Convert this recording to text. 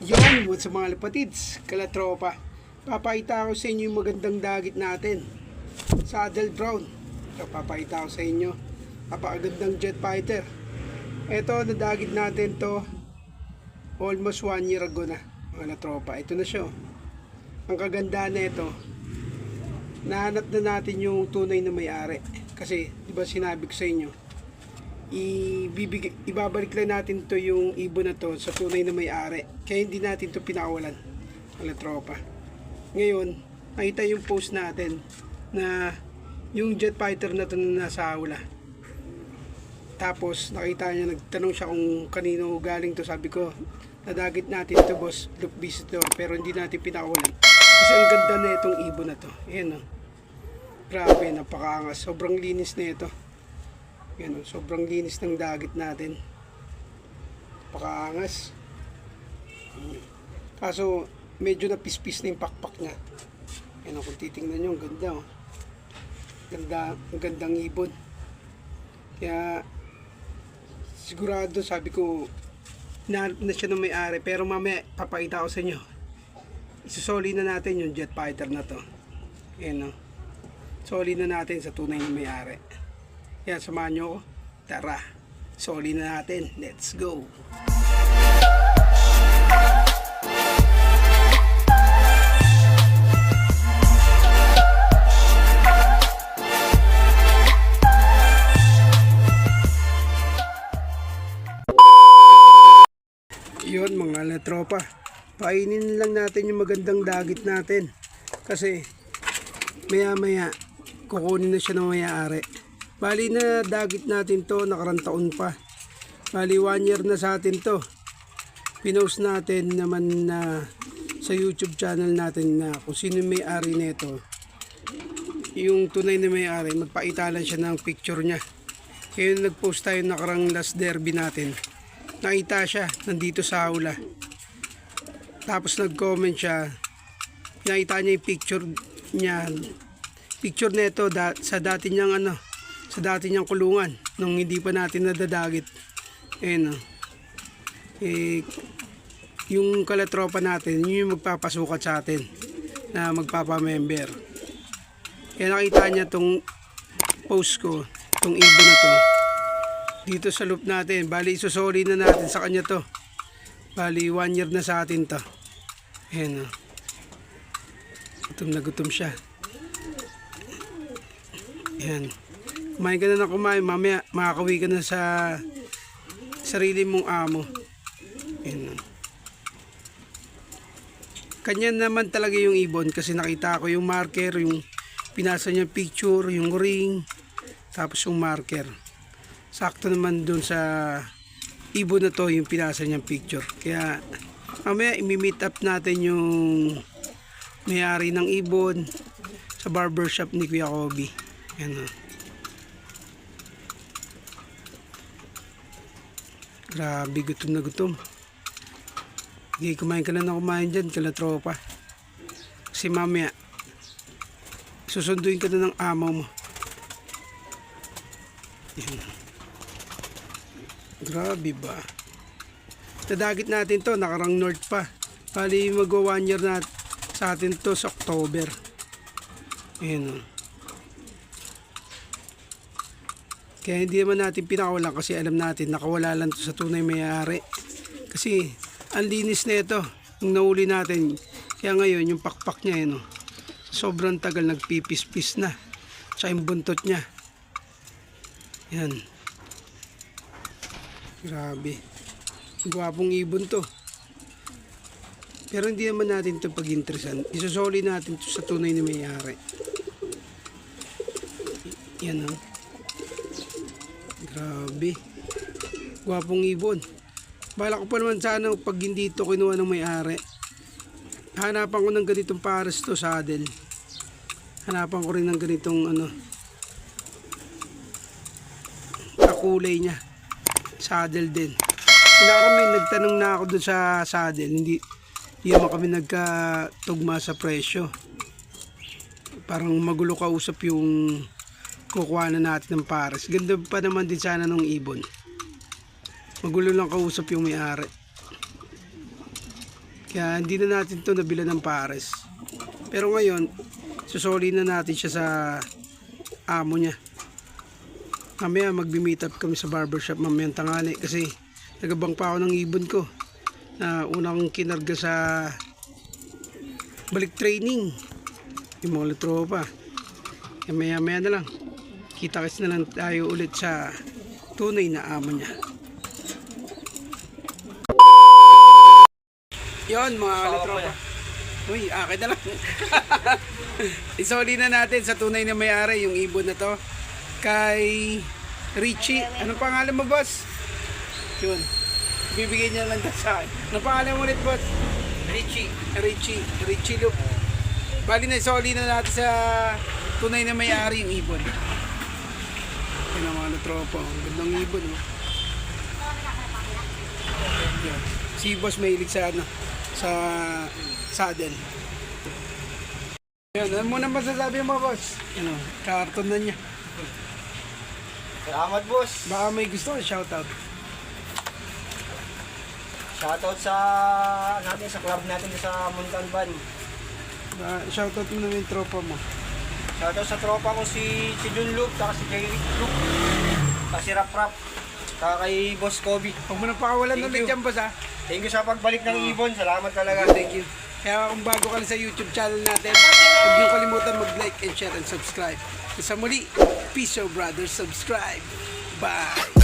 Yon, what's up mga lapatids, kalatropa. Papakita ko sa inyo yung magandang dagit natin. Saddle Brown. Ito, papakita ko sa inyo. Napakagandang jet fighter. Ito, nadagit natin to almost one year ago na, mga latropa. Ito na siya. oh. Ang kaganda na ito, nahanap na natin yung tunay na may-ari. Kasi, di ba sinabi ko sa inyo, ibibig, ibabalik lang natin to yung ibon na to sa tunay na may-ari. Kaya hindi natin to pinakawalan. Mga tropa. Ngayon, nakita yung post natin na yung jet fighter na to na nasa aula. Tapos nakita niya, nagtanong siya kung kanino galing to. Sabi ko, nadagit natin to boss, look visitor, pero hindi natin pinakawalan. Kasi ang ganda na itong ibon na to. Ayan o. Grabe, napakaangas. Sobrang linis na ito. Yan, sobrang linis ng dagit natin. Pakaangas. Kaso, medyo napispis na yung pakpak niya. Yan, kung titingnan nyo, ang ganda. Oh. Ganda, ang gandang ibon. Kaya, sigurado, sabi ko, na, na siya ng may-ari. Pero mamaya, papakita ko sa inyo. Isusoli na natin yung jet fighter na to. Yan, oh. Soli na natin sa tunay na may-ari. Yan, samahan nyo ako. Tara, soli na natin. Let's go! Yun mga latropa. Painin lang natin yung magandang dagit natin. Kasi maya maya kukunin na siya ng may-ari. Bali na dagit natin to nakarang taon pa. Bali one year na sa atin to. Pinost natin naman na sa YouTube channel natin na kung sino yung may-ari nito. Yung tunay na may-ari, magpaitalan siya ng picture niya. Nung nag-post tayo nakarang last derby natin. Nakita siya, nandito sa aula. Tapos nag-comment siya. Nakita niya yung picture niya. Picture nito da, sa dati niyang ano, sa dati niyang kulungan nung hindi pa natin nadadagit. Ayun oh. Eh, yung kalatropa natin, yun yung magpapasukat sa atin na magpapamember. Kaya nakita niya tong post ko, tong ibon na to. Dito sa loop natin, bali isusoli na natin sa kanya to. Bali one year na sa atin to. Ayan o. Gutom na gutom siya. Ayan. Kumain ka na ng kumain, mamaya makakawi ka na sa sarili mong amo. Ayan o. Kanya naman talaga yung ibon kasi nakita ko yung marker, yung pinasa niya picture, yung ring, tapos yung marker. Sakto naman dun sa ibon na to yung pinasa niyang picture. Kaya mamaya imi-meet up natin yung may-ari ng ibon sa barbershop ni Kuya Kobe. Yan. Grabe, gutom na gutom. Hindi, kumain ka na na kumain dyan, kala tropa. Kasi mamaya, susunduin ka na ng amo mo. Yan. Grabe ba? Nadagit natin to, nakarang north pa. Bali magwa one year na sa atin to sa October. Ayan o. Kaya hindi naman natin pinakawalan kasi alam natin nakawala lang to sa tunay may-ari. Kasi ang linis na ito nung nauli natin. Kaya ngayon yung pakpak niya yun, oh. sobrang tagal nagpipis-pis na. Sa yung buntot niya. Yan. Grabe. Gwapong ibon to. Pero hindi naman natin ito pag-interesan. Isusoli natin to sa tunay na may-ari. Yan o. Grabe. Gwapong ibon. Bala ko pa naman sana pag hindi ito kinuha ng may-ari. Hanapan ko ng ganitong pares to saddle. Hanapan ko rin ng ganitong ano. Kakulay niya. Saddle din. Kailangan may nagtanong na ako dun sa saddle. Hindi, hindi naman kami nagkatugma sa presyo. Parang magulo kausap yung kukuha na natin ng pares. Ganda pa naman din sana nung ibon. Magulo lang kausap yung may-ari. Kaya hindi na natin to nabila ng pares. Pero ngayon, susoli na natin siya sa amo niya. Mamaya magbi-meet up kami sa barbershop mamayang tanghali kasi nagabang pa ako ng ibon ko na unang kinarga sa balik training yung mga tropa kaya maya maya na lang kita kasi na lang tayo ulit sa tunay na amo niya. Yon mga kalitropa uy akin na lang. Isoli na natin sa tunay na may-ari yung ibon na to. Kay Richie. Anong pangalan mo boss? Yun. Bibigyan niya lang sa akin. Anong pangalan mo ulit boss? Richie. Richie, Richie Loop. Bali na soli na natin sa tunay na may-ari yung ibon. Mga tropa. Ang gandang ibon. Yan. Si boss mahilig sa ano, sa saddle. Yan, ano muna masasabi mo boss? Ano, karton na niya. Salamat, boss. Baka may gusto shoutout. Shoutout sa natin sa club natin sa Montalban. Baka shoutout mo naman yung tropa mo. Shoutout sa tropa ko si si Jun Luke, saka si Jerry Luke, saka si Rap Rap, saka kay Boss Kobe. Huwag mo nang pakawalan Thank ulit you. yan boss ha. Thank you sa pagbalik ng ibon. Salamat talaga. Thank you. Kaya kung bago ka lang sa YouTube channel natin, huwag niyo kalimutan mag-like and share and subscribe. Sa muli, peace out brothers, subscribe. Bye!